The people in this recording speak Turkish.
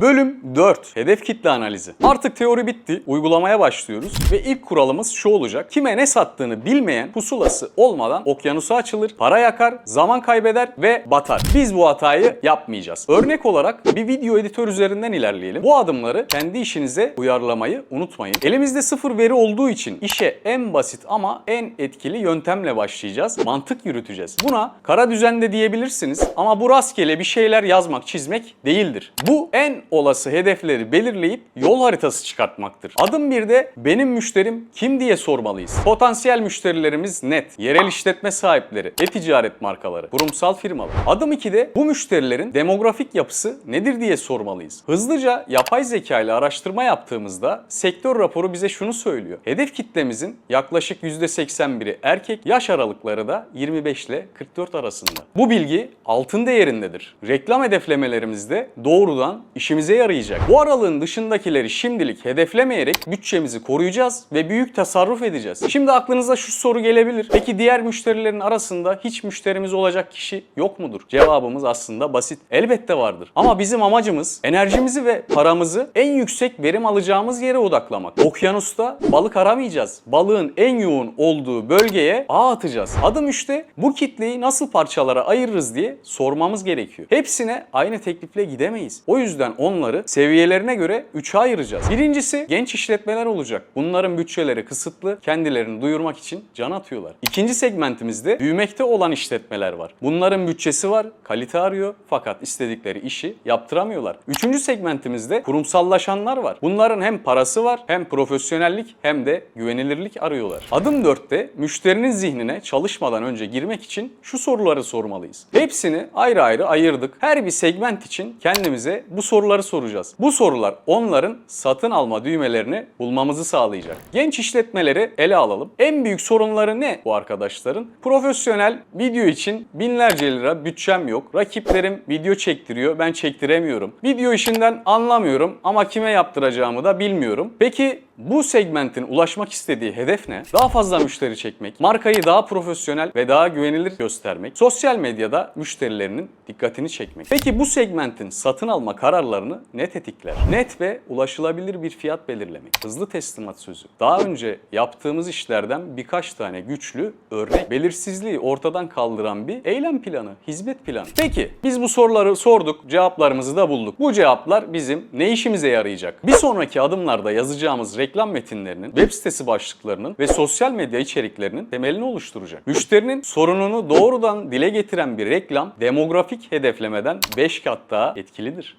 Bölüm 4. Hedef kitle analizi. Artık teori bitti. Uygulamaya başlıyoruz ve ilk kuralımız şu olacak. Kime ne sattığını bilmeyen pusulası olmadan okyanusa açılır, para yakar, zaman kaybeder ve batar. Biz bu hatayı yapmayacağız. Örnek olarak bir video editör üzerinden ilerleyelim. Bu adımları kendi işinize uyarlamayı unutmayın. Elimizde sıfır veri olduğu için işe en basit ama en etkili yöntemle başlayacağız. Mantık yürüteceğiz. Buna kara düzende diyebilirsiniz ama bu rastgele bir şeyler yazmak, çizmek değildir. Bu en olası hedefleri belirleyip yol haritası çıkartmaktır. Adım 1'de benim müşterim kim diye sormalıyız. Potansiyel müşterilerimiz net. Yerel işletme sahipleri, e-ticaret markaları, kurumsal firmalar. Adım 2'de bu müşterilerin demografik yapısı nedir diye sormalıyız. Hızlıca yapay zeka ile araştırma yaptığımızda sektör raporu bize şunu söylüyor. Hedef kitlemizin yaklaşık %81'i erkek, yaş aralıkları da 25 ile 44 arasında. Bu bilgi altın değerindedir. Reklam hedeflemelerimizde doğrudan işimize yarayacak. Bu aralığın dışındakileri şimdilik hedeflemeyerek bütçemizi koruyacağız ve büyük tasarruf edeceğiz. Şimdi aklınıza şu soru gelebilir. Peki diğer müşterilerin arasında hiç müşterimiz olacak kişi yok mudur? Cevabımız aslında basit. Elbette vardır. Ama bizim amacımız enerjimizi ve paramızı en yüksek verim alacağımız yere odaklamak. Okyanusta balık aramayacağız. Balığın en yoğun olduğu bölgeye ağ atacağız. Adım 3'te bu kitleyi nasıl parçalara ayırırız diye sormamız gerekiyor. Hepsine aynı teklifle gidemeyiz. O yüzden onları seviyelerine göre 3'e ayıracağız. Birincisi genç işletmeler olacak. Bunların bütçeleri kısıtlı, kendilerini duyurmak için can atıyorlar. İkinci segmentimizde büyümekte olan işletmeler var. Bunların bütçesi var, kalite arıyor fakat istedikleri işi yaptıramıyorlar. Üçüncü segmentimizde kurumsallaşanlar var. Bunların hem parası var, hem profesyonellik hem de güvenilirlik arıyorlar. Adım 4'te müşterinin zihnine çalışmadan önce girmek için şu soruları sormalıyız. Hepsini ayrı ayrı ayırdık. Her bir segment için kendimize bu soruları soracağız. Bu sorular onların satın alma düğmelerini bulmamızı sağlayacak. Genç işletmeleri ele alalım. En büyük sorunları ne bu arkadaşların? Profesyonel video için binlerce lira bütçem yok. Rakiplerim video çektiriyor, ben çektiremiyorum. Video işinden anlamıyorum ama kime yaptıracağımı da bilmiyorum. Peki bu segmentin ulaşmak istediği hedef ne? Daha fazla müşteri çekmek, markayı daha profesyonel ve daha güvenilir göstermek, sosyal medyada müşterilerinin dikkatini çekmek. Peki bu segmentin satın alma kararlarını ne tetikler? Net ve ulaşılabilir bir fiyat belirlemek. Hızlı teslimat sözü. Daha önce yaptığımız işlerden birkaç tane güçlü örnek belirsizliği ortadan kaldıran bir eylem planı, hizmet planı. Peki biz bu soruları sorduk, cevaplarımızı da bulduk. Bu cevaplar bizim ne işimize yarayacak? Bir sonraki adımlarda yazacağımız reklam metinlerinin, web sitesi başlıklarının ve sosyal medya içeriklerinin temelini oluşturacak. Müşterinin sorununu doğrudan dile getiren bir reklam demografik hedeflemeden 5 kat daha etkilidir.